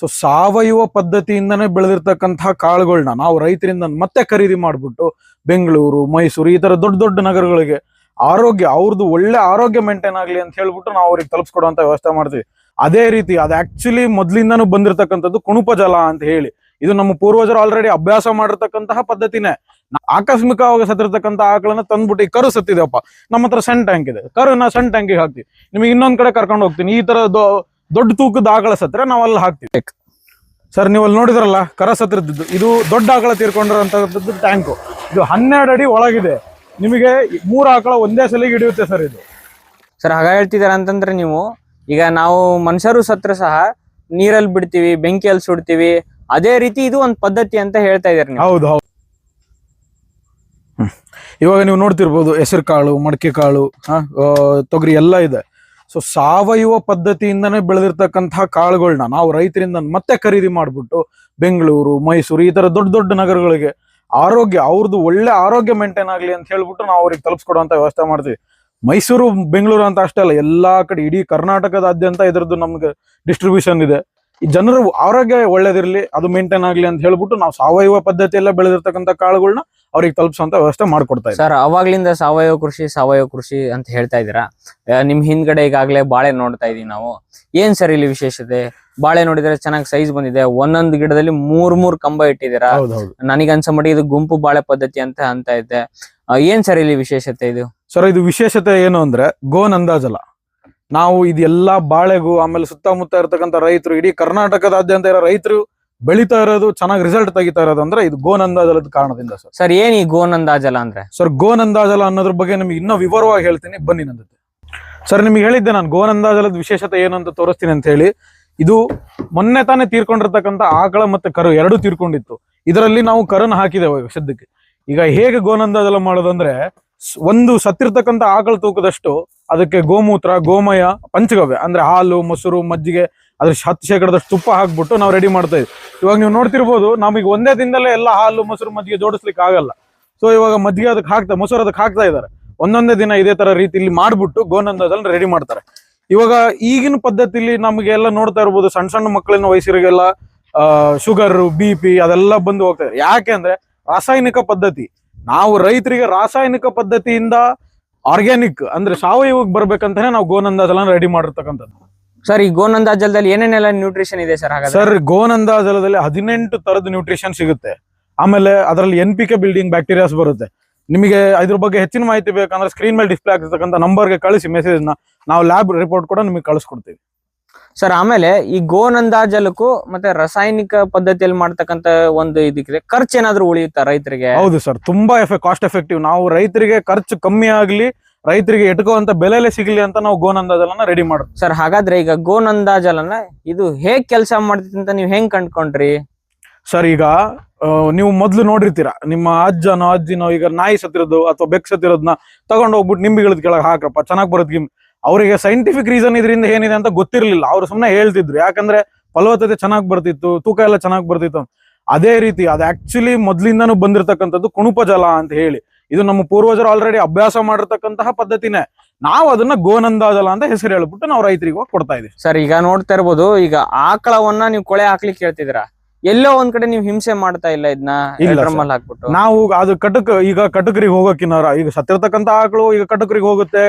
So ಸಾವಯವ ಪದ್ಧತಿಯಿಂದನೇ ಬೆಳೆದಿರ್ತಕ್ಕಂತಹ ಕಾಳುಗಳನ್ನ ನಾವು ರೈತರಿಂದ ಮತ್ತೆ ಖರೀದಿ ಮಾಡ್ಬಿಟ್ಟು ಬೆಂಗಳೂರು, ಮೈಸೂರು ಈ ತರ ದೊಡ್ಡ ದೊಡ್ಡ ನಗರಗಳಿಗೆ ಆರೋಗ್ಯ ಅವ್ರದ್ದು ಒಳ್ಳೆ ಆರೋಗ್ಯ ಮೇಂಟೈನ್ ಆಗ್ಲಿ ಅಂತ ಹೇಳ್ಬಿಟ್ಟು ನಾವು ಅವ್ರಿಗೆ ತಲುಪಿಸ್ಕೊಡುವಂತ ವ್ಯವಸ್ಥೆ ಮಾಡ್ತೀವಿ. ಅದೇ ರೀತಿ ಅದು ಆಕ್ಚುಲಿ ಮೊದ್ಲಿಂದಾನು ಬಂದಿರತಕ್ಕಂಥದ್ದು ಕುಣುಪ ಜಲ ಅಂತ ಹೇಳಿ. ಇದು ನಮ್ಮ ಪೂರ್ವಜರು ಆಲ್ರೆಡಿ ಅಭ್ಯಾಸ ಮಾಡಿರ್ತಕ್ಕಂತಹ ಪದ್ಧತಿನೇ. ಆಕಸ್ಮಿಕವಾಗಿ ಸತ್ತಿರ್ತಕ್ಕಂಥ ಆಕಳನ್ನ ತಂದ್ಬಿಟ್ಟು ಈ ಕರು ಸತ್ತಿದೆಯಪ್ಪ. ನಮ್ಮ ಹತ್ರ ಸಣ್ಣ ಟ್ಯಾಂಕ್ ಇದೆ. ಕರುನ ಸಣ್ಣ ಟ್ಯಾಂಕಿಗೆ ಹಾಕ್ತಿವಿ. ನಿಮಗೆ ಇನ್ನೊಂದ್ ಕಡೆ ಕರ್ಕೊಂಡು ಹೋಗ್ತೀನಿ. ಈ ತರ ದೊ- ದೊಡ್ಡ ತೂಕದ ಆಕಳ ಸತ್ರ ನಾವು ಅಲ್ಲಿ ಹಾಕ್ತಿವಿ ಸರ್ ನೀವು ಅಲ್ಲಿ ನೋಡಿದ್ರಲ್ಲ ಕರ ಸತ್ರದ್ದು ಇದು ದೊಡ್ಡ ಆಕಳ ತೀರ್ಕೊಂಡಿರೋಂಥದ್ದು ಟ್ಯಾಂಕು ಇದು ಹನ್ನೆರಡು ಅಡಿ ಒಳಗಿದೆ. ನಿಮಗೆ ಮೂರು ಆಕಳ ಒಂದೇ ಸಲಿಗೆ ಹಿಡಿಯುತ್ತೆ ಸರ್ ಇದು. ಸರ್ ಹಾಗ ಹೇಳ್ತಿದಾರ ಅಂತಂದ್ರೆ ನೀವು ಈಗ ನಾವು ಮನುಷ್ಯರು ಸತ್ರ ಸಹ ನೀರಲ್ಲಿ ಬಿಡ್ತೀವಿ ಬೆಂಕಿಯಲ್ಲಿ ಸುಡ್ತೀವಿ. ಅದೇ ರೀತಿ ಇದು ಒಂದು ಪದ್ಧತಿ ಅಂತ ಹೇಳ್ತಾ ಇದಾರೆ ನೀವು. ಹೌದು ಹೌದು. ಇವಾಗ ನೀವು ನೋಡ್ತಿರ್ಬೋದು ಹೆಸರು ಕಾಳು ಮಡಕೆ ಕಾಳು ತೊಗರಿ ಎಲ್ಲ ಇದೆ. ಸೊ ಸಾವಯವ ಪದ್ಧತಿಯಿಂದನೇ ಬೆಳೆದಿರ್ತಕ್ಕಂತಹ ಕಾಳುಗಳನ್ನ ನಾವು ರೈತರಿಂದ ಮತ್ತೆ ಖರೀದಿ ಮಾಡ್ಬಿಟ್ಟು ಬೆಂಗಳೂರು, ಮೈಸೂರು ಈ ತರ ದೊಡ್ಡ ದೊಡ್ಡ ನಗರಗಳಿಗೆ ಆರೋಗ್ಯ, ಅವ್ರದ್ದು ಒಳ್ಳೆ ಆರೋಗ್ಯ ಮೇಂಟೈನ್ ಆಗ್ಲಿ ಅಂತ ಹೇಳ್ಬಿಟ್ಟು ನಾವು ಅವ್ರಿಗೆ ತಲುಪಿಸ್ಕೊಡುವಂತ ವ್ಯವಸ್ಥೆ ಮಾಡ್ತೀವಿ. ಮೈಸೂರು, ಬೆಂಗಳೂರು ಅಂತ ಅಷ್ಟೇ ಅಲ್ಲ, ಎಲ್ಲಾ ಕಡೆ ಇಡೀ ಕರ್ನಾಟಕದಾದ್ಯಂತ ಇದರದ್ದು ನಮ್ಗೆ ಡಿಸ್ಟ್ರಿಬ್ಯೂಷನ್ ಇದೆ. ಈ ಜನರು ಆರೋಗ್ಯ ಒಳ್ಳೇದಿರ್ಲಿ, ಅದು ಮೇಂಟೈನ್ ಆಗ್ಲಿ ಅಂತ ಹೇಳ್ಬಿಟ್ಟು ನಾವು ಸಾವಯವ ಪದ್ಧತಿಯಲ್ಲ ಬೆಳೆದಿರ್ತಕ್ಕಂಥ ಕಾಳುಗಳನ್ನ ಅವ್ರಿಗೆ ತಲುಪಿಸುವಂತ ವ್ಯವಸ್ಥೆ ಮಾಡ್ಕೊಡ್ತಾ ಇದೆ ಸರ್ ಅವಾಗ್ಲಿಂದ ಸಾವಯವ ಕೃಷಿ ಸಾವಯವ ಕೃಷಿ ಅಂತ ಹೇಳ್ತಾ ಇದ್ದೀರಾ? ಆ, ನಿಮ್ ಹಿಂದ್ಗಡೆ ಈಗಾಗಲೇ ಬಾಳೆ ನೋಡ್ತಾ ಇದೀವಿ ನಾವು. ಏನ್ ಸರ್ ಇಲ್ಲಿ ವಿಶೇಷತೆ? ಬಾಳೆ ನೋಡಿದ್ರೆ ಚೆನ್ನಾಗಿ ಸೈಜ್ ಬಂದಿದೆ. ಒಂದೊಂದು ಗಿಡದಲ್ಲಿ ಮೂರ್ ಮೂರ್ ಕಂಬ ಇಟ್ಟಿದ್ದೀರಾ? ಹೌದು ಹೌದು ನನಗೆ ಅನ್ಸ ಮಾಡಿ ಇದು ಗುಂಪು ಬಾಳೆ ಪದ್ಧತಿ ಅಂತ ಅಂತ ಇದೆ. ಆ, ಏನ್ ಸರ್ ಇಲ್ಲಿ ವಿಶೇಷತೆ ಇದು? ಸರ್ ಇದು ವಿಶೇಷತೆ ಏನು ಅಂದ್ರೆ ಗೋನ್ ಅಂದಾಜಲ್ಲ ನಾವು ಇದೆಲ್ಲಾ ಬಾಳೆಗೂ ಆಮೇಲೆ ಸುತ್ತಮುತ್ತ ಇರತಕ್ಕಂಥ ರೈತರು ಇಡೀ ಕರ್ನಾಟಕದಾದ್ಯಂತ ಇರೋ ರೈತರು ಬೆಳಿತಾ ಇರೋದು ಚೆನ್ನಾಗಿ ರಿಸಲ್ಟ್ ತೆಗಿತಾ ಇರೋದು ಅಂದ್ರೆ ಇದು ಗೋನ್ ಅಂದಾಜಲದ ಕಾರಣದಿಂದ ಸರ್. ಸರ್ ಏನ್ ಈ ಗೋನಂದಾಜಲ ಅಂದ್ರೆ? ಸರ್ ಗೋನಂದಾಜಲ ಅನ್ನೋದ್ರ ಬಗ್ಗೆ ನಿಮ್ಗೆ ಇನ್ನೂ ವಿವರವಾಗಿ ಹೇಳ್ತೀನಿ. ಬನ್ನಿ ನನ್ನ ಜೊತೆ ಸರ್ ನಿಮ್ಗೆ ಹೇಳಿದ್ದೆ ನಾನು ಗೋನಂದಾಜಲದ ವಿಶೇಷತೆ ಏನು ಅಂತ ತೋರಿಸ್ತೀನಿ ಅಂತ ಹೇಳಿ. ಇದು ಮೊನ್ನೆ ತಾನೇ ತೀರ್ಕೊಂಡಿರ್ತಕ್ಕಂಥ ಆಕಳ ಮತ್ತೆ ಕರು ಎರಡು ತೀರ್ಕೊಂಡಿತ್ತು. ಇದರಲ್ಲಿ ನಾವು ಕರನ್ ಹಾಕಿದ್ದೇವೆ ಈಗ ಸದ್ಯಕ್ಕೆ ಈಗ ಹೇಗೆ ಗೋನಂದಾಜಲ ಮಾಡೋದಂದ್ರೆ ಒಂದು ಸತ್ತಿರ್ತಕ್ಕಂಥ ಆಕಳ ತೂಕದಷ್ಟು ಅದಕ್ಕೆ ಗೋಮೂತ್ರ, ಗೋಮಯ, ಪಂಚಗವ್ಯ, ಅಂದ್ರೆ ಹಾಲು, ಮೊಸರು, ಮಜ್ಜಿಗೆ, ಅದ್ರ ಹತ್ತು ಶೇಕಡದಷ್ಟು ತುಪ್ಪ ಹಾಕ್ಬಿಟ್ಟು ನಾವು ರೆಡಿ ಮಾಡ್ತಾ ಇದ್ವಿ. ಇವಾಗ ನೀವು ನೋಡ್ತಿರ್ಬೋದು, ನಮಗೆ ಒಂದೇ ದಿನದಲ್ಲೇ ಎಲ್ಲ ಹಾಲು, ಮೊಸರು, ಮಜ್ಜಿಗೆ ಜೋಡಿಸ್ಲಿಕ್ಕೆ ಆಗಲ್ಲ. ಸೊ ಇವಾಗ ಮಜ್ಜಿಗೆ ಅದಕ್ಕೆ ಹಾಕ್ತಾ, ಮೊಸರು ಅದಕ್ಕೆ ಹಾಕ್ತಾ ಇದ್ದಾರೆ. ಒಂದೊಂದೇ ದಿನ ಇದೇ ತರ ರೀತಿಲಿ ಮಾಡ್ಬಿಟ್ಟು ಗೋನಂದದಲ್ಲಿ ರೆಡಿ ಮಾಡ್ತಾರೆ. ಇವಾಗ ಈಗಿನ ಪದ್ಧತಿಲಿ ನಮಗೆ ಎಲ್ಲ ನೋಡ್ತಾ ಇರ್ಬೋದು, ಸಣ್ಣ ಸಣ್ಣ ಮಕ್ಕಳಿನ ವಯಸ್ಸರಿಗೆಲ್ಲ ಶುಗರ್ ಬಿ ಪಿ ಅದೆಲ್ಲ ಬಂದು ಹೋಗ್ತಾ ಇದೆ. ಯಾಕೆ ಅಂದ್ರೆ ರಾಸಾಯನಿಕ ಪದ್ಧತಿ. ನಾವು ರೈತರಿಗೆ ರಾಸಾಯನಿಕ ಪದ್ಧತಿಯಿಂದ ಆರ್ಗ್ಯಾನಿಕ್ ಅಂದ್ರೆ ಸಾವಯವಕ್ಕೆ ಬರ್ಬೇಕಂತಾನೆ ನಾವು ಗೋನಂದಾಜಲ ರೆಡಿ ಮಾಡಿರ್ತಕ್ಕಂಥದ್ದು. ಸರ್ ಈ ಗೋನಂದಾಜಲದಲ್ಲಿ ಏನೇನೆಲ್ಲ ನ್ಯೂಟ್ರಿಷನ್ ಇದೆ ಸರ್ ಹಾಗಾದ್ರೆ? ಸರ್ ಗೋನಂದಾಜಲದಲ್ಲಿ ಹದಿನೆಂಟು ತರದ ನ್ಯೂಟ್ರಿಷನ್ ಸಿಗುತ್ತೆ. ಆಮೇಲೆ ಅದರಲ್ಲಿ ಎನ್ ಪಿಕೆ ಬಿಲ್ಡಿಂಗ್ ಬ್ಯಾಕ್ಟೀರಿಯಾಸ್ ಬರುತ್ತೆ. ನಿಮಗೆ ಇದ್ರ ಬಗ್ಗೆ ಹೆಚ್ಚಿನ ಮಾಹಿತಿ ಬೇಕಂದ್ರೆ ಸ್ಕ್ರೀನ್ ಮೇಲೆ ಡಿಸ್ಪ್ಲೇ ಆಗ್ತಿರ್ತಕ್ಕಂಥ ನಂಬರ್ಗೆ ಕಳಿಸಿ ಮೆಸೇಜ್ನ. ನಾವು ಲ್ಯಾಬ್ ರಿಪೋರ್ಟ್ ಕೂಡ ನಿಮಗೆ ಕಳಿಸ್ಕೊಡ್ತೀವಿ. ಸರ್ ಆಮೇಲೆ ಈ ಗೋನಂದಾಜಲಕ್ಕೂ ಮತ್ತೆ ರಾಸಾಯನಿಕ ಪದ್ಧತಿಯಲ್ಲಿ ಮಾಡ್ತಕ್ಕಂತ ಒಂದು ಇದಕ್ಕೆ ಖರ್ಚು ಏನಾದ್ರು ಉಳಿಯುತ್ತಾ ರೈತರಿಗೆ? ಹೌದು ಸರ್ ತುಂಬಾ ಎಫೆ ಕಾಸ್ಟ್ ಎಫೆಕ್ಟಿವ್ ನಾವು ರೈತರಿಗೆ ಖರ್ಚು ಕಮ್ಮಿ ಆಗ್ಲಿ ರೈತರಿಗೆ ಎಟ್ಕೋಂತ ಬೆಲೆಲೆ ಸಿಗ್ಲಿ ಅಂತ ನಾವು ಗೋನಂದಾಜಲನ ರೆಡಿ ಮಾಡೋದು. ಸರ್ ಹಾಗಾದ್ರೆ ಈಗ ಗೋನಂದಾಜಲನ ಇದು ಹೇಗ್ ಕೆಲಸ ಮಾಡ್ತೈತಿ ಅಂತ ನೀವು ಹೆಂಗ್ ಕಂಡ್ಕೊಂಡ್ರಿ? ಸರ್ ಈಗ ನೀವು ಮೊದ್ಲು ನೋಡಿರ್ತೀರಾ ನಿಮ್ಮ ಅಜ್ಜನೋ ಅಜ್ಜಿನೋ ಈಗ ನಾಯಿ ಸತ್ತಿರೋದು ಅಥವಾ ಬೆಕ್ ಸತ್ತಿರೋದನ್ನ ತಗೊಂಡ್ ಹೋಗ್ಬಿಟ್ಟು ನಿಂಬಿಗಳದ ಕೆಳಗೆ ಹಾಕ್ರಪ್ಪ ಚೆನ್ನಾಗಿ ಬರುತ್ತೆ ಗಿಮ್ ಅವರಿಗೆ ಸೈಂಟಿಫಿಕ್ ರೀಸನ್ ಇದರಿಂದ ಏನಿದೆ ಅಂತ ಗೊತ್ತಿರಲಿಲ್ಲ. ಅವ್ರು ಸುಮ್ಮನೆ ಹೇಳ್ತಿದ್ರು. ಯಾಕಂದ್ರೆ ಫಲವತ್ತತೆ ಚೆನ್ನಾಗಿ ಬರ್ತಿತ್ತು ತೂಕ ಎಲ್ಲ ಚೆನ್ನಾಗಿ ಬರ್ತಿತ್ತು ಅದೇ ರೀತಿ ಅದು ಆಕ್ಚುಲಿ ಮೊದ್ಲಿಂದಾನು ಬಂದಿರತಕ್ಕಂಥದ್ದು ಕುಣುಪ ಜಲ ಅಂತ ಹೇಳಿ. ಇದು ನಮ್ಮ ಪೂರ್ವಜರು ಆಲ್ರೆಡಿ ಅಭ್ಯಾಸ ಮಾಡಿರ್ತಕ್ಕಂತಹ ಪದ್ಧತಿನೇ. ನಾವು ಅದನ್ನ ಗೋನಂದಾಜಲ ಅಂತ ಹೆಸರು ಹೇಳ್ಬಿಟ್ಟು ನಾವು ರೈತರಿಗೆ ಹೋಗಿ ಕೊಡ್ತಾ ಇದೀವಿ. ಸರ್ ಈಗ ನೋಡ್ತಾ ಇರ್ಬೋದು ಈಗ ಆಕಳವನ್ನ ನೀವು ಕೊಳೆ ಹಾಕ್ಲಿಕ್ಕೆ ಹೇಳ್ತಿದ್ರ ಎಲ್ಲೋ ಒಂದ್ ಕಡೆ ನೀವು ಹಿಂಸೆ ಮಾಡ್ತಾ ಇಲ್ಲ ಇದನ್ನ. ಡ್ರಮ್ಮಲ್ಲಿ ಹಾಕ್ಬಿಟ್ಟು? ನಾವು ಅದು ಕಟಕ್ ಈಗ ಕಟಕರಿಗೆ ಹೋಗೋಕಿನಾರ ಈಗ ಸತ್ತಿರ್ತಕ್ಕಂತ ಆಕಳು ಈಗ ಕಟಕರಿಗೆ ಹೋಗುತ್ತೆ.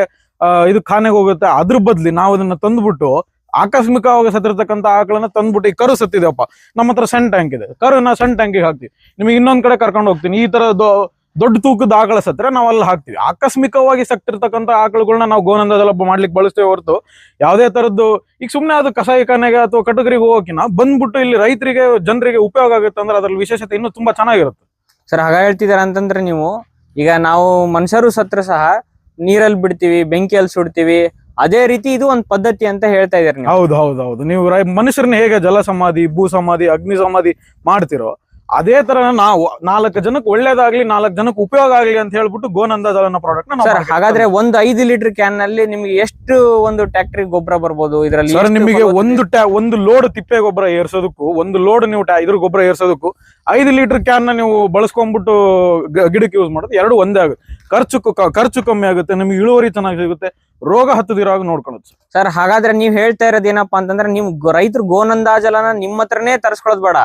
ಇದು ಖಾನೆಗೆ ಹೋಗುತ್ತೆ. ಅದ್ರ ಬದ್ಲಿ ನಾವು ಅದನ್ನ ತಂದ್ಬಿಟ್ಟು ಆಕಸ್ಮಿಕವಾಗಿ ಸತ್ತಿರ್ತಕ್ಕಂಥ ಆಕಳನ್ನ ತಂದ್ಬಿಟ್ಟು ಈ ಕರು ಸತ್ತಿದೆಯಪ್ಪ. ನಮ್ಮ ಹತ್ರ ಸಣ್ಣ ಟ್ಯಾಂಕ್ ಇದೆ. ಕರುನ ಸಣ್ಣ ಟ್ಯಾಂಕಿಗೆ ಹಾಕ್ತಿವಿ. ನಿಮಗೆ ಇನ್ನೊಂದ್ ಕಡೆ ಕರ್ಕೊಂಡು ಹೋಗ್ತೀನಿ. ಈ ತರ ದೊಡ್ಡ ತೂಕದ ಆಕಳ ಸತ್ರ ನಾವು ಅಲ್ಲಿ ಹಾಕ್ತಿವಿ. ಆಕಸ್ಮಿಕವಾಗಿ ಸತ್ತಿರ್ತಕ್ಕಂಥ ಆಕಳುಗಳನ್ನ ನಾವು ಗೋನಂದದಲ್ಲ ಮಾಡ್ಲಿಕ್ಕೆ ಬಳಸ್ತೇವೆ ಹೊರತು ಯಾವುದೇ ತರದ್ದು, ಈಗ ಸುಮ್ನೆ ಅದು ಕಸಾಯಿಖಾನೆಗೆ ಅಥವಾ ಕಟಗರಿಗೆ ಹೋಗೋಕಿನ ಬಂದ್ಬಿಟ್ಟು ಇಲ್ಲಿ ರೈತರಿಗೆ, ಜನರಿಗೆ ಉಪಯೋಗ ಆಗುತ್ತೆ ಅಂದ್ರೆ ಅದ್ರಲ್ಲಿ ವಿಶೇಷತೆ ಇನ್ನೂ ತುಂಬಾ ಚೆನ್ನಾಗಿರುತ್ತೆ. ಸರ್ ಹಾಗಾಗಿ ಹೇಳ್ತಿದಾರ ಅಂತಂದ್ರೆ ನೀವು ಈಗ ನಾವು ಮನುಷ್ಯರು ಸತ್ರ ಸಹ ನೀರಲ್ಲಿ ಬಿಡ್ತೀವಿ, ಬೆಂಕಿಯಲ್ಲಿ ಸುಡ್ತೀವಿ. ಅದೇ ರೀತಿ ಇದು ಒಂದು ಪದ್ಧತಿ ಅಂತ ಹೇಳ್ತಾ ಇದ್ದಾರೆ ಹೌದು ಹೌದು ಹೌದು. ನೀವು ಮನುಷ್ಯರನ್ನ ಹೇಗೆ ಜಲ ಸಮಾಧಿ ಭೂ ಸಮಾಧಿ ಅಗ್ನಿ ಸಮಾಧಿ ಮಾಡ್ತಿರೋ ಅದೇ ತರ ನಾವು ನಾಲ್ಕು ಜನಕ್ಕೆ ಒಳ್ಳೇದಾಗ್ಲಿ ನಾಲ್ಕು ಜನಕ್ಕೆ ಉಪಯೋಗ ಆಗ್ಲಿ ಅಂತ ಹೇಳ್ಬಿಟ್ಟು ಗೋನಂದಾಜ್ ಅನ್ನೋ ಪ್ರಾಡಕ್ಟ್ ಸರ್ ಹಾಗಾದ್ರೆ ಒಂದ್ ಐದು ಲೀಟರ್ ಕ್ಯಾನ್ನಲ್ಲಿ ನಿಮ್ಗೆ ಎಷ್ಟು ಒಂದು ಟ್ಯಾಕ್ಟ್ರಿ ಗೊಬ್ಬರ ಬರ್ಬೋದು? ಇದರಲ್ಲಿ ಸರ್ ನಿಮಗೆ ಒಂದು ಒಂದು ಲೋಡ್ ತಿಪ್ಪೆ ಗೊಬ್ಬರ ಏರ್ಸೋದಕ್ಕೂ ಒಂದು ಲೋಡ್ ನೀವು ಇದ್ರ ಗೊಬ್ಬರ ಏರ್ಸೋದಕ್ಕೂ ಐದು ಲೀಟರ್ ಕ್ಯಾನ್ನ ನೀವು ಬಳಸ್ಕೊಂಡ್ಬಿಟ್ಟು ಗಿಡಕ್ಕೆ ಯೂಸ್ ಮಾಡೋದು ಎರಡು ಒಂದೇ ಆಗುತ್ತೆ. ಖರ್ಚು ಖರ್ಚು ಕಮ್ಮಿ ಆಗುತ್ತೆ ನಿಮ್ಗೆ ಇಳುವರಿ ಚೆನ್ನಾಗಿ ಸಿಗುತ್ತೆ ರೋಗ ಹತ್ತದಿರೋ ಹಾಗೆ ನೋಡ್ಕೊಳ್ಳೋದು ಸರ್. ಸರ್ ಹಾಗಾದ್ರೆ ನೀವ್ ಹೇಳ್ತಾ ಇರೋದೇನಪ್ಪಾ ಅಂತಂದ್ರೆ ನಿಮ್ ರೈತರು ಗೋನಂದಾಜಲನ ನಿಮ್ಮ ಹತ್ರನೇ ತರ್ಸ್ಕೊಳ್ಳೋದ್ ಬೇಡ.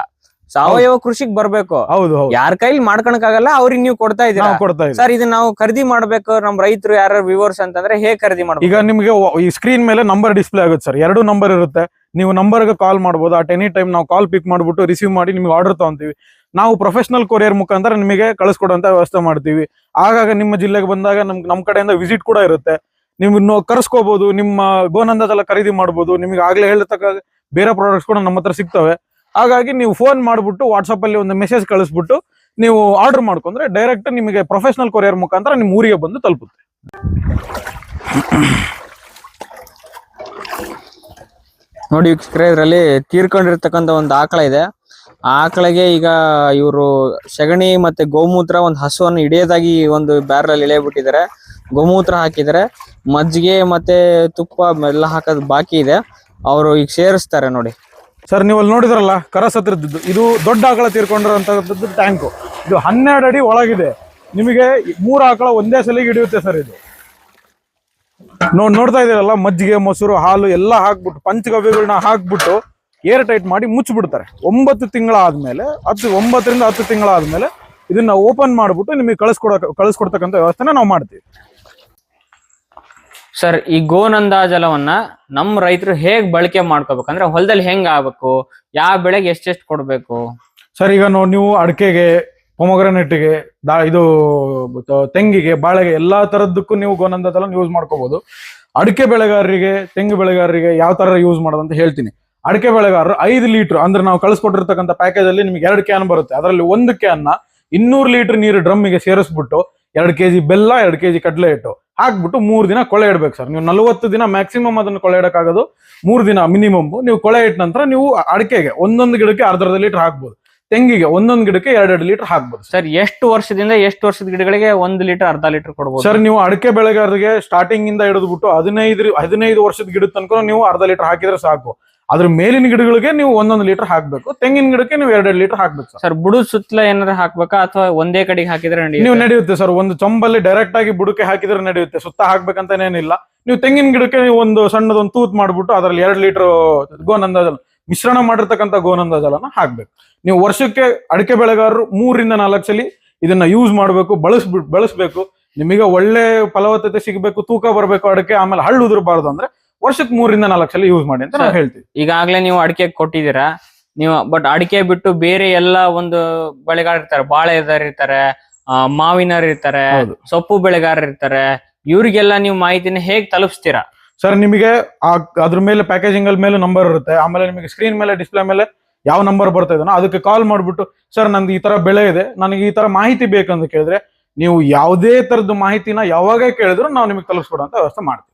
ಸಾವಯವ ಕೃಷಿಗ್ ಬರ್ಬೇಕು. ಹೌದು ಹೌದು. ಯಾರ ಕೈಲಿ ಮಾಡ್ಕೊಳಕಾಗಲ್ಲ ಅವ್ರಿಗೆ ನೀವು ಕೊಡ್ತಾ ಇದ್ದೀರಾ? ಕೊಡ್ತಾ ಇದ್ದೀವಿ. ಸರ್ ಇದನ್ನ ನಾವು ಖರೀದಿ ಮಾಡ್ಬೇಕು ನಮ್ ರೈತರು ಯಾರು ವಿವರ್ಸ್ ಅಂತಂದ್ರೆ ಹೇಗ್ ಖರೀದಿ ಮಾಡ್ಬೇಕು? ಈಗ ನಿಮಗೆ ಈ ಸ್ಕ್ರೀನ್ ಮೇಲೆ ನಂಬರ್ ಡಿಸ್ಪ್ಲೇ ಆಗುತ್ತೆ ಸರ್. ಎರಡು ನಂಬರ್ ಇರುತ್ತೆ. ನೀವು ನಂಬರ್ಗೆ ಕಾಲ್ ಮಾಡ್ಬೋದು. ಅಟ್ ಎನಿ ಟೈಮ್ ನಾವು ಕಾಲ್ ಪಿಕ್ ಮಾಡ್ಬಿಟ್ಟು ರಿಸೀವ್ ಮಾಡಿ ನಿಮ್ಗೆ ಆರ್ಡರ್ ತಗೊಂತೀವಿ. ನಾವು ಪ್ರೊಫೆಷನಲ್ ಕೊರಿಯರ್ ಮುಖಾಂತರ ನಿಮಗೆ ಕಳಿಸ್ಕೊಡುವಂತ ವ್ಯವಸ್ಥೆ ಮಾಡ್ತೀವಿ. ಆಗಾಗ ನಿಮ್ಮ ಜಿಲ್ಲೆಗೆ ಬಂದಾಗ ನಮ್ ನಮ್ ಕಡೆಯಿಂದ ವಿಸಿಟ್ ಕೂಡ ಇರುತ್ತೆ. ನೀವು ಕರ್ಸ್ಕೋಬಹುದು ನಿಮ್ಮ ಗೋನಂದದೆಲ್ಲ ಖರೀದಿ ಮಾಡಬಹುದು ನಿಮ್ಗೆ ಆಗ್ಲೇ ಹೇಳ್ತಕ್ಕ ಬೇರೆ ಪ್ರಾಡಕ್ಟ್ಸ್ ಕೂಡ ನಮ್ಮ ಹತ್ರ ಸಿಗ್ತವೆ. ಹಾಗಾಗಿ ನೀವು ಫೋನ್ ಮಾಡ್ಬಿಟ್ಟು ವಾಟ್ಸಪ್ ಅಲ್ಲಿ ಒಂದು ಮೆಸೇಜ್ ಕಳಿಸ್ಬಿಟ್ಟು ನೀವು ಆರ್ಡರ್ ಮಾಡ್ಕೊಂಡ್ರೆ ಡೈರೆಕ್ಟ್ ನಿಮಗೆ ಪ್ರೊಫೆಷನಲ್ ಕೊರಿಯರ್ ಮುಖಾಂತರ ನಿಮ್ಮ ಊರಿಗೆ ಬಂದು ತಲುಪುತ್ತೆ. ನೋಡಿ ಇದರಲ್ಲಿ ತೀರ್ಕೊಂಡಿರ್ತಕ್ಕಂಥ ಒಂದು ಆಕಳ ಇದೆ. ಆ ಆಕಳಿಗೆ ಈಗ ಇವರು ಸಗಣಿ ಮತ್ತೆ ಗೋಮೂತ್ರ ಒಂದು ಹಸುವನ್ನು ಹಿಡಿಯೋದಾಗಿ ಒಂದು ಬ್ಯಾರಲ್ ಇಳಿಯಬಿಟ್ಟಿದ್ದಾರೆ ಗೋಮೂತ್ರ ಹಾಕಿದರೆ ಮಜ್ಜಿಗೆ ಮತ್ತೆ ತುಪ್ಪ ಎಲ್ಲ ಹಾಕೋದು ಬಾಕಿ ಇದೆ. ಅವರು ಈಗ ಸೇರಿಸ್ತಾರೆ ನೋಡಿ. ಸರ್ ನೀವು ಅಲ್ಲಿ ನೋಡಿದ್ರಲ್ಲ ಕರಸತ್ರದ್ದು ಇದು ದೊಡ್ಡ ಆಕಳ ತೀರ್ಕೊಂಡಿರೋಂಥದ್ದು ಟ್ಯಾಂಕು. ಇದು ಹನ್ನೆರಡು ಅಡಿ ಒಳಗಿದೆ. ನಿಮಗೆ ಮೂರು ಆಕಳ ಒಂದೇ ಸಲಿಗೆ ಹಿಡಿಯುತ್ತೆ ಸರ್ ಇದು. ನೋಡ್ ನೋಡ್ತಾ ಇದ್ದೀರಲ್ಲ, ಮಜ್ಜಿಗೆ, ಮೊಸರು, ಹಾಲು ಎಲ್ಲ ಹಾಕ್ಬಿಟ್ಟು ಪಂಚಗವ್ಯಗಳನ್ನ ಹಾಕ್ಬಿಟ್ಟು ಏರ್ ಟೈಟ್ ಮಾಡಿ ಮುಚ್ಚಿಬಿಡ್ತಾರೆ. ಒಂಬತ್ತು ತಿಂಗಳಾದ್ಮೇಲೆ ಹತ್ತು ಒಂಬತ್ತರಿಂದ ಹತ್ತು ತಿಂಗಳಾದ್ಮೇಲೆ ಇದನ್ನ ಓಪನ್ ಮಾಡಿಬಿಟ್ಟು ನಿಮಗೆ ಕಳಿಸ್ಕೊಡ ಕಳಿಸ್ಕೊಡ್ತಕ್ಕಂಥ ವ್ಯವಸ್ಥೆನ ನಾವು ಮಾಡ್ತೀವಿ. ಸರ್ ಈ ಗೋನಂದಾಜಲವನ್ನ ನಮ್ಮ ರೈತರು ಹೇಗ್ ಬಳಕೆ ಮಾಡ್ಕೋಬೇಕು? ಅಂದ್ರೆ ಹೊಲದಲ್ಲಿ ಹೆಂಗ್ ಆಗ್ಬೇಕು? ಯಾವ ಬೆಳೆಗೆ ಎಷ್ಟೆಷ್ಟು ಕೊಡ್ಬೇಕು? ಸರ್ ಈಗ ನೋಡಿ ನೀವು ಅಡಕೆಗೆ, ಪೊಮೊಗ್ರನೆಟ್ಗೆ, ದಾ ಇದು ತೆಂಗಿಗೆ, ಬಾಳೆಗೆ ಎಲ್ಲಾ ತರದಕ್ಕೂ ನೀವು ಗೋನಂದ ಜಲ ಯೂಸ್ ಮಾಡ್ಕೋಬಹುದು ಅಡಿಕೆ ಬೆಳೆಗಾರರಿಗೆ, ತೆಂಗು ಬೆಳೆಗಾರರಿಗೆ ಯಾವ ತರ ಯೂಸ್ ಮಾಡೋದು ಅಂತ ಹೇಳ್ತೀನಿ. ಅಡಿಕೆ ಬೆಳೆಗಾರರು ಐದು ಲೀಟರ್, ಅಂದ್ರೆ ನಾವು ಕಳಿಸ್ಕೊಟ್ಟಿರ್ತಕ್ಕಂಥ ಪ್ಯಾಕೇಜ್ ಅಲ್ಲಿ ನಿಮ್ಗೆ ಎರಡು ಕ್ಯಾನ್ ಬರುತ್ತೆ. ಅದರಲ್ಲಿ ಒಂದು ಕ್ಯಾನ್ನ ಇನ್ನೂರು ಲೀಟರ್ ನೀರು ಡ್ರಮ್ಮಿಗೆ ಸೇರಿಸ್ಬಿಟ್ಟು ಎರಡು ಕೆಜಿ ಬೆಲ್ಲ, ಎರಡು ಕೆಜಿ ಕಡಲೆ ಹಿಟ್ಟು. ಹಾಕ್ಬಿಟ್ಟು ಮೂರು ದಿನ ಕೊಳೆ ಇಡಬೇಕು ಸರ್. ನೀವು ನಲವತ್ತು ದಿನ ಮ್ಯಾಕ್ಸಿಮಮ್ ಅದನ್ನು ಕೊಳೆ ಇಡಕ್ಕಾಗೋದು ಮೂರು ದಿನ ಮಿನಿಮಮ್ ನೀವು ಕೊಳೆ ಇಟ್ಟ ನಂತರ ನೀವು ಅಡಿಕೆಗೆ ಒಂದೊಂದು ಗಿಡಕ್ಕೆ ಅರ್ಧ ಅರ್ಧ ಲೀಟರ್ ಹಾಕ್ಬೋದು. ತೆಂಗಿಗೆ ಒಂದೊಂದು ಗಿಡಕ್ಕೆ ಎರಡೆರಡು ಲೀಟರ್ ಹಾಕ್ಬೋದು ಸರ್. ಎಷ್ಟು ವರ್ಷದಿಂದ ಎಷ್ಟು ವರ್ಷದ ಗಿಡಗಳಿಗೆ ಒಂದು ಲೀಟರ್ ಅರ್ಧ ಲೀಟರ್ ಕೊಡಬಹುದು ಸರ್ ನೀವು ಅಡಿಕೆ ಬೆಳೆಗಾರರಿಗೆ ಸ್ಟಾರ್ಟಿಂಗ್ ಇಂದ ಹಿಡಿದ್ಬಿಟ್ಟು ಹದಿನೈದು ಹದಿನೈದು ವರ್ಷದ ಗಿಡದ ತನಕ ನೀವು ಅರ್ಧ ಲೀಟರ್ ಹಾಕಿದ್ರೆ ಸಾಕು. ಅದ್ರ ಮೇಲಿನ ಗಿಡಗಳಿಗೆ ನೀವು ಒಂದೊಂದು ಲೀಟರ್ ಹಾಕ್ಬೇಕು. ತೆಂಗಿನ ಗಿಡಕ್ಕೆ ನೀವು ಎರಡೆರಡು ಲೀಟರ್ ಹಾಕ್ಬೇಕು ಸರ್. ಬುಡ ಸುತ್ತಲ ಏನಾರ ಹಾಕ್ಬೇಕಾ? ಅಥವಾ ಒಂದೇ ಕಡೆಗೆ ಹಾಕಿದ್ರೆ ನೀವು ನಡೆಯುತ್ತೆ ನಡೆಯುತ್ತೆ ಸರ್. ಒಂದು ಚೊಂಬಲ್ಲಿ ಡೈರೆಕ್ಟ್ ಆಗಿ ಬುಡಕ್ಕೆ ಹಾಕಿದ್ರೆ ನಡೆಯುತ್ತೆ. ಸುತ್ತ ಹಾಕ್ಬೇಕಂತ ಏನಿಲ್ಲ. ನೀವು ತೆಂಗಿನ ಗಿಡಕ್ಕೆ ನೀವು ಒಂದು ಸಣ್ಣದೊಂದು ತೂತ್ ಮಾಡ್ಬಿಟ್ಟು ಅದರಲ್ಲಿ ಎರಡು ಲೀಟರ್ ಗೋನಂದ ಜಲ ಮಿಶ್ರಣ ಮಾಡಿರ್ತಕ್ಕಂಥ ಗೋನಂದ ಜಲನ ಹಾಕ್ಬೇಕು. ನೀವು ವರ್ಷಕ್ಕೆ ಅಡಿಕೆ ಬೆಳೆಗಾರರು ಮೂರರಿಂದ ನಾಲ್ಕು ಸಲ ಇದನ್ನ ಯೂಸ್ ಮಾಡಬೇಕು ಬಳಸ್ಬಿಟ್ಟು ಬಳಸ್ಬೇಕು. ನಿಮಗೆ ಒಳ್ಳೆ ಫಲವತ್ತತೆ ಸಿಗಬೇಕು ತೂಕ ಬರಬೇಕು ಅಡಿಕೆ ಆಮೇಲೆ ಹಳ್ಳು ಉದುರಬಾರ್ದು ಅಂದ್ರೆ ವರ್ಷಕ್ಕೆ ಮೂರಿಂದ ನಾಲ್ಕು ಸಲ ಯೂಸ್ ಮಾಡಿ ಅಂತ ನಾವು ಹೇಳ್ತೀವಿ. ಈಗಾಗಲೇ ನೀವು ಅಡಿಕೆ ಕೊಟ್ಟಿದ್ದೀರಾ? ನೀವು ಬಟ್ ಅಡಿಕೆ ಬಿಟ್ಟು ಬೇರೆ ಎಲ್ಲ ಒಂದು ಬೆಳೆಗಾರ ಇರ್ತಾರೆ. ಬಾಳೆದಾರ ಇರ್ತಾರೆ ಆ, ಮಾವಿನರ್ ಇರ್ತಾರೆ ಸೊಪ್ಪು ಬೆಳೆಗಾರರು ಇರ್ತಾರೆ. ಇವ್ರಿಗೆಲ್ಲ ನೀವು ಮಾಹಿತಿನ ಹೇಗ್ ತಲುಪಿಸ್ತೀರಾ? ಸರ್ ನಿಮಗೆ ಆ ಅದ್ರ ಮೇಲೆ ಪ್ಯಾಕೇಜಿಂಗ್ ಅಲ್ಲಿ ಮೇಲೆ ನಂಬರ್ ಇರುತ್ತೆ. ಆಮೇಲೆ ನಿಮಗೆ ಸ್ಕ್ರೀನ್ ಮೇಲೆ ಡಿಸ್ಪ್ಲೇ ಮೇಲೆ ಯಾವ ನಂಬರ್ ಬರ್ತಾ ಅದಕ್ಕೆ ಕಾಲ್ ಮಾಡ್ಬಿಟ್ಟು ಸರ್ ನಂದು ಈ ತರ ಬೆಳೆ ಇದೆ. ನನಗೆ ಈ ತರ ಮಾಹಿತಿ ಬೇಕಂತ ಕೇಳಿದ್ರೆ ನೀವು ಯಾವುದೇ ತರದ ಮಾಹಿತಿನ ಯಾವಾಗ ಕೇಳಿದ್ರು ನಾವು ನಿಮಗೆ ತಲುಪಿಸ್ಕೊಡುವಂತ ವ್ಯವಸ್ಥೆ ಮಾಡ್ತೀವಿ.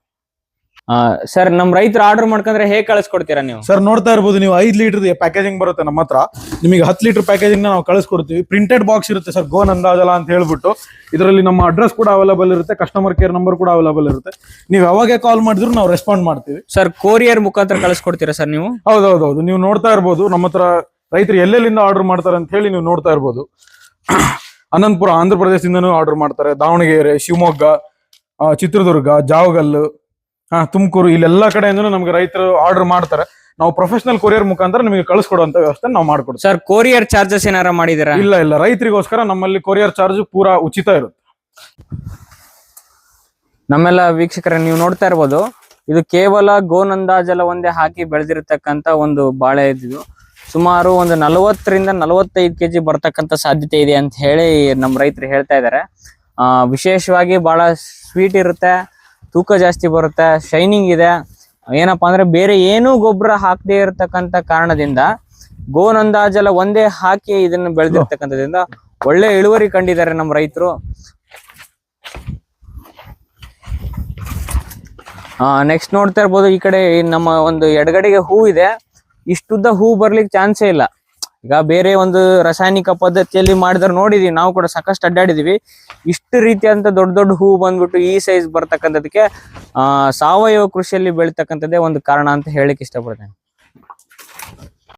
ಸರ್ ನಮ್ ರೈತರು ಆರ್ಡರ್ ಮಾಡ್ಕೊಂಡ್ರೆ ಹೇಗೆ ಕಳಿಸ್ಕೊಡ್ತೀರಾ ನೀವು? ಸರ್ ನೋಡ್ತಾ ಇರ್ಬೋದು ನೀವು ಐದು ಲೀಟರ್ ಪ್ಯಾಕೇಜಿಂಗ್ ಬರುತ್ತೆ ನಮ್ಮ ಹತ್ರ. ನಿಮಗೆ ಹತ್ತು ಲೀಟರ್ ಪ್ಯಾಕೇಜಿಂಗ್ ನಾವು ಕಳಿಸ್ಕೊಡ್ತೀವಿ. ಪ್ರಿಂಟೆಡ್ ಬಾಕ್ಸ್ ಇರುತ್ತೆ ಸರ್ ಗೋನ್ ಅಂದಾಜಲ ಅಂತ ಹೇಳ್ಬಿಟ್ಟು. ಇದರಲ್ಲಿ ನಮ್ಮ ಅಡ್ರೆಸ್ ಕೂಡ ಅವೈಲೇಬಲ್ ಇರುತ್ತೆ ಕಸ್ಟಮರ್ ಕೇರ್ ನಂಬರ್ ಕೂಡ ಅವೈಲೇಬಲ್ ಇರುತ್ತೆ. ನೀವು ಯಾವಾಗ ಕಾಲ್ ಮಾಡಿದ್ರು ನಾವು ರೆಸ್ಪಾಂಡ್ ಮಾಡ್ತೀವಿ. ಸರ್ ಕೊರಿಯರ್ ಮುಖಾಂತರ ಕಳಿಸ್ಕೊಡ್ತೀರಾ ಸರ್ ನೀವು? ಹೌದೌದೌದು. ನೀವು ನೋಡ್ತಾ ಇರ್ಬೋದು ನಮ್ಮ ಹತ್ರ ರೈತರು ಎಲ್ಲೆಲ್ಲಿಂದ ಆರ್ಡರ್ ಮಾಡ್ತಾರೆ ಅಂತ ಹೇಳಿ ನೀವು ನೋಡ್ತಾ ಇರ್ಬೋದು. ಅನಂತಪುರ ಆಂಧ್ರ ಪ್ರದೇಶದಿಂದನೂ ಆರ್ಡರ್ ಮಾಡ್ತಾರೆ. ದಾವಣಗೆರೆ ಶಿವಮೊಗ್ಗ ಚಿತ್ರದುರ್ಗ ಜಾವಗಲ್ಲು ಹಾ ತುಮಕೂರು ಇಲ್ಲೆಲ್ಲ ಕಡೆಯಿಂದನೂ ನಮ್ಗೆ ರೈತರು ಆರ್ಡರ್ ಮಾಡ್ತಾರೆ. ನಾವು ಪ್ರೊಫೆಷನಲ್ ಕೊರಿಯರ್ ಮುಖಾಂತರ ನಿಮಗೆ ಕಳಿಸ್ಕೊಡುವಂತ ವ್ಯವಸ್ಥೆ ನಾವು ಮಾಡ್ಕೊಡ್ತೀವಿ. ಸರ್ ಕೊರಿಯರ್ ಚಾರ್ಜಸ್ ಏನಾರ ಮಾಡಿದಿರಾ ಇಲ್ಲ ಇಲ್ಲ. ರೈತರಿಗೋಸ್ಕರ ನಮ್ಮಲ್ಲಿ ಕೊರಿಯರ್ ಚಾರ್ಜ್ ಪೂರಾ ಉಚಿತ ಇರುತ್ತೆ. ನಮ್ಮೆಲ್ಲ ವೀಕ್ಷಕರ ನೀವು ನೋಡ್ತಾ ಇರ್ಬೋದು ಇದು ಕೇವಲ ಗೋನಂದಾಜಲ ಒಂದೇ ಹಾಕಿ ಬೆಳೆದಿರತಕ್ಕಂತ ಒಂದು ಬಾಳೆ ಇದ್ದು ಸುಮಾರು ಒಂದು ನಲವತ್ತರಿಂದ ನಲವತ್ತೈದು ಕೆಜಿ ಬರ್ತಕ್ಕಂತ ಸಾಧ್ಯತೆ ಇದೆ ಅಂತ ಹೇಳಿ ನಮ್ಮ ರೈತರು ಹೇಳ್ತಾ ಇದ್ದಾರೆ. ಆ ವಿಶೇಷವಾಗಿ ಬಹಳ ಸ್ವೀಟ್ ಇರುತ್ತೆ. ತೂಕ ಜಾಸ್ತಿ ಬರುತ್ತೆ ಶೈನಿಂಗ್ ಇದೆ. ಏನಪ್ಪಾ ಅಂದ್ರೆ ಬೇರೆ ಏನೂ ಗೊಬ್ಬರ ಹಾಕದೆ ಇರತಕ್ಕಂತ ಕಾರಣದಿಂದ ಗೋನಂದಾಜೆಲ್ಲ ಒಂದೇ ಹಾಕಿ ಇದನ್ನ ಬೆಳೆದಿರ್ತಕ್ಕಂಥದ್ರಿಂದ ಒಳ್ಳೆ ಇಳುವರಿ ಕಂಡಿದ್ದಾರೆ ನಮ್ಮ ರೈತರು. ನೆಕ್ಸ್ಟ್ ನೋಡ್ತಾ ಇರ್ಬೋದು ಈ ಕಡೆ ನಮ್ಮ ಒಂದು ಎಡಗಡೆಗೆ ಹೂ ಇದೆ. ಇಷ್ಟುದ್ದ ಹೂ ಬರ್ಲಿಕ್ಕೆ ಚಾನ್ಸೇ ಇಲ್ಲ. ಈಗ ಬೇರೆ ಒಂದು ರಾಸಾಯನಿಕ ಪದ್ಧತಿಯಲ್ಲಿ ಮಾಡಿದ್ರೆ ನೋಡಿದೀವಿ, ನಾವು ಕೂಡ ಸಾಕಷ್ಟು ಅಡ್ಡಾಡಿದೀವಿ. ಇಷ್ಟು ರೀತಿಯಂತ ದೊಡ್ಡ ದೊಡ್ಡ ಹೂ ಬಂದ್ಬಿಟ್ಟು ಈ ಸೈಜ್ ಬರ್ತಕ್ಕಂಥದಕ್ಕೆ ಸಾವಯವ ಕೃಷಿಯಲ್ಲಿ ಬೆಳಿತಕ್ಕಂಥದ್ದೇ ಒಂದು ಕಾರಣ ಅಂತ ಹೇಳಕ್ ಇಷ್ಟಪಡ್ತೇನೆ.